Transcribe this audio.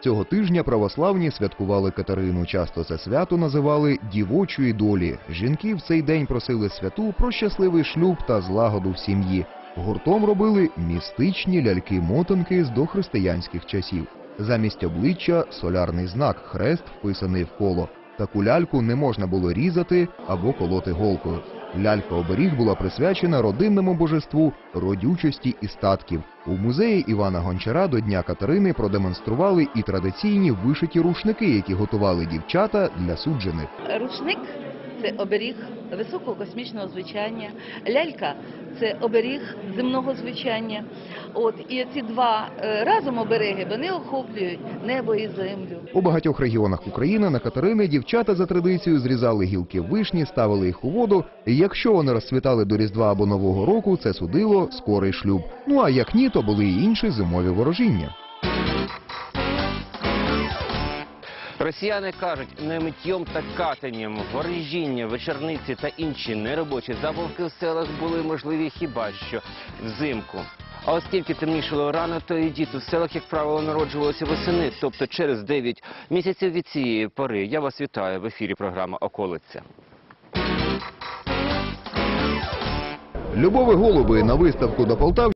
Цього тижня православні святкували Катерину. Часто це свято називали дівочої долі. Жінки в цей день просили святу про щасливий шлюб та злагоду в сім'ї. Гуртом робили містичні ляльки-мотанки з дохристиянських часів. Замість обличчя солярний знак хрест, вписаний в коло. Таку ляльку не можна було різати або колоти голкою. Лялька-оберіг була присвячена родинному божеству родючості і статків. У музеї Івана Гончара до Дня Катерини продемонстрували і традиційні вишиті рушники, які готували дівчата для суджених. Рушник це оберіг високого космічного звучання. Лялька це оберіг земного звучання. От і ці два е, разом обереги вони охоплюють небо і землю. У багатьох регіонах України на Катерини дівчата за традицією зрізали гілки вишні, ставили їх у воду. І якщо вони розцвітали до Різдва або Нового року, це судило скорий шлюб. Ну а як ні, то були й інші зимові ворожіння. Росіяни кажуть, не миттєм та катанням, ворожіння, вечорниці та інші неробочі забавки в селах були можливі хіба що взимку. А оскільки темнішало рано, то і діти в селах, як правило, народжувалися восени, тобто через 9 місяців від цієї пори. Я вас вітаю в ефірі програма Околиця. Любові голуби на виставку до Полтав